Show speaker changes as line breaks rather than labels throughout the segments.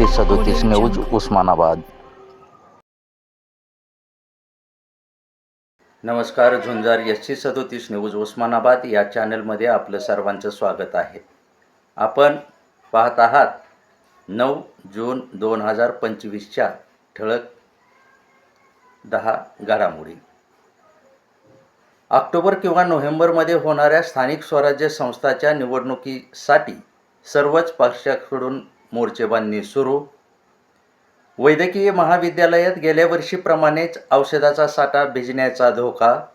C सदोतीस news Osmanabad. नमस्कार Jhunjar S C सदोतीस न्यूज उस्मानाबाद या चॅनलमध्ये आपलं सर्वांचं स्वागत आहे. आपण पाहत आहात नऊ जून दोन हजार पंचवीसच्या ठळक दहा घडामोडी. ऑक्टोबर किंवा नोव्हेंबरमध्ये होणाऱ्या स्थानिक स्वराज्य संस्थाच्या निवडणुकीसाठी सर्वच पक्षाकडून मोर्चेबांधणी सुरू. वैद्यकीय महाविद्यालयात गेल्या वर्षीप्रमाणेच औषधाचा साठा भिजण्याचा धोका.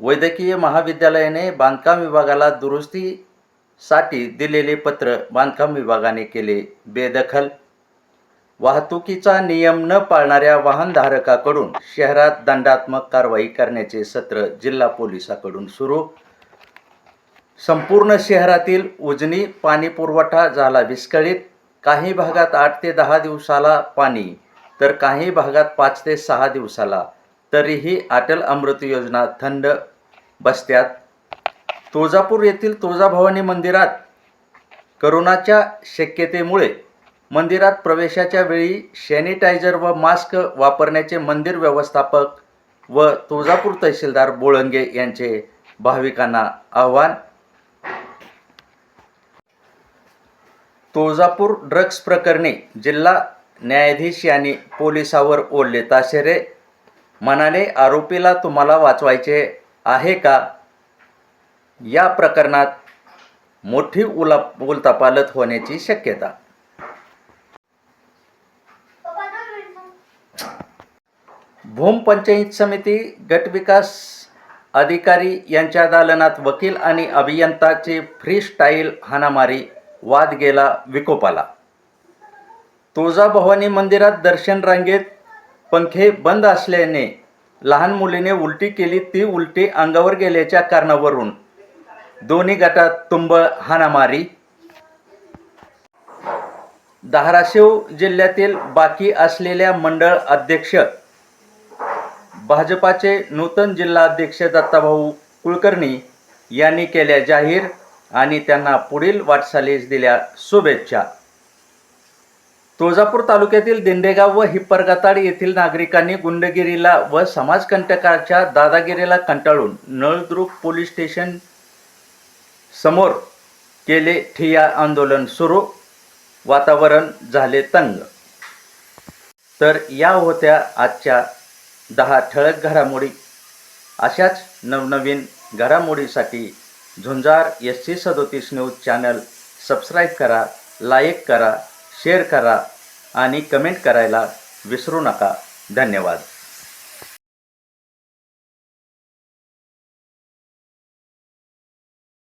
वैद्यकीय महाविद्यालयाने बांधकाम विभागाला दुरुस्तीसाठी दिलेले पत्र बांधकाम विभागाने केले बेदखल. वाहतुकीचा नियम न पाळणाऱ्या वाहनधारकाकडून शहरात दंडात्मक कारवाई करण्याचे सत्र जिल्हा पोलिसाकडून सुरू. संपूर्ण शहरातील उजनी पाणीपुरवठा झाला विस्कळीत. काही भागात आठ ते दहा दिवसाला पाणी तर काही भागात पाच ते सहा दिवसाला. तरीही अटल अमृत योजना थंड बसत्यात. तुळजापूर येथील तुळजाभवानी मंदिरात करोनाच्या शक्यतेमुळे मंदिरात प्रवेशाच्या वेळी सॅनिटायझर व मास्क वापरण्याचे मंदिर व्यवस्थापक व तुळजापूर तहसीलदार बोळंगे यांचे भाविकांना आव्हान तुळजापूर ड्रग्ज प्रकरणी जिल्हा न्यायाधीश यांनी पोलिसावर ओढले. ताशेरे म्हणाले आरोपीला तुम्हाला वाचवायचे आहे का? या प्रकरणात मोठी उला उलतापालत होण्याची शक्यता. भूम पंचायत समिती गटविकास अधिकारी यांच्या दालनात वकील आणि अभियंताची फ्री स्टाईल हाणामारी वाद गेला विकोपाला तुळजाभवानी मंदिरात दर्शन रांगेत पंखे बंद असल्याने लहान मुलीने उलटी केली ती उलटी अंगावर गेल्याच्या कारणावरून. दोन्ही गटात तुंबळ हाणामारी. धाराशिव जिल्ह्यातील बाकी असलेल्या मंडळ अध्यक्ष भाजपाचे नूतन जिल्हाध्यक्ष दत्ताभाऊ कुलकर्णी यांनी केल्या जाहीर आणि त्यांना पुढील वाटचालीस दिल्या शुभेच्छा. तुळजापूर तालुक्यातील दिंडेगाव व हिप्परगाताड येथील नागरिकांनी गुंडगिरीला व समाजकंटकाच्या दादागिरीला कंटाळून नळदुर्ग पोलीस स्टेशन समोर केले ठिया आंदोलन सुरू. वातावरण झाले तंग. तर या होत्या आजच्या दहा ठळक घडामोडी. अशाच नवनवीन घडामोडीसाठी झुंजार एस सी सदोतीस न्यूज चॅनल सबस्क्राईब करा लाईक करा शेअर करा आणि कमेंट करायला विसरू नका. धन्यवाद.